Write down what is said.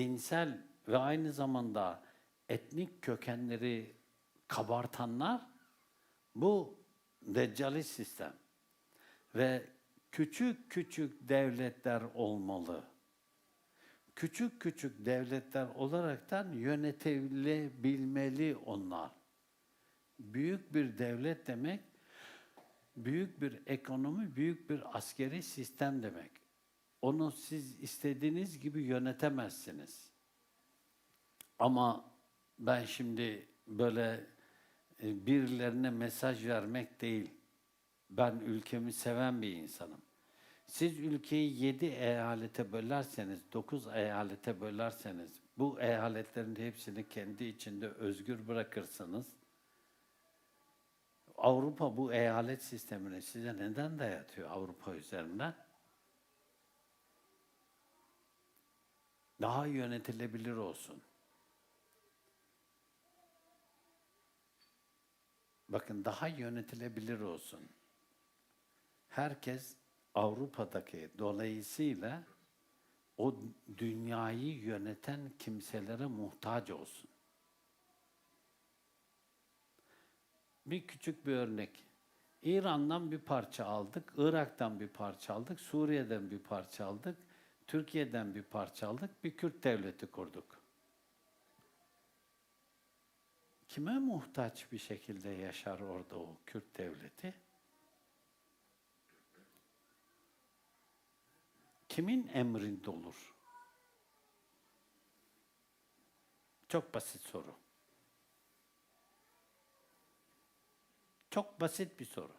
dinsel ve aynı zamanda etnik kökenleri kabartanlar bu deccali sistem. Ve küçük küçük devletler olmalı. Küçük küçük devletler olaraktan yönetilebilmeli onlar. Büyük bir devlet demek, büyük bir ekonomi, büyük bir askeri sistem demek. Onu siz istediğiniz gibi yönetemezsiniz. Ama ben şimdi böyle e, birilerine mesaj vermek değil. Ben ülkemi seven bir insanım. Siz ülkeyi yedi eyalete bölerseniz, dokuz eyalete bölerseniz, bu eyaletlerin hepsini kendi içinde özgür bırakırsanız, Avrupa bu eyalet sistemini size neden dayatıyor Avrupa üzerinden? Daha yönetilebilir olsun. Bakın daha yönetilebilir olsun. Herkes Avrupa'daki dolayısıyla o dünyayı yöneten kimselere muhtaç olsun. Bir küçük bir örnek. İran'dan bir parça aldık, Irak'tan bir parça aldık, Suriye'den bir parça aldık, Türkiye'den bir parça aldık, bir Kürt devleti kurduk. Kime muhtaç bir şekilde yaşar orada o Kürt devleti? Kimin emrinde olur? Çok basit soru. Çok basit bir soru.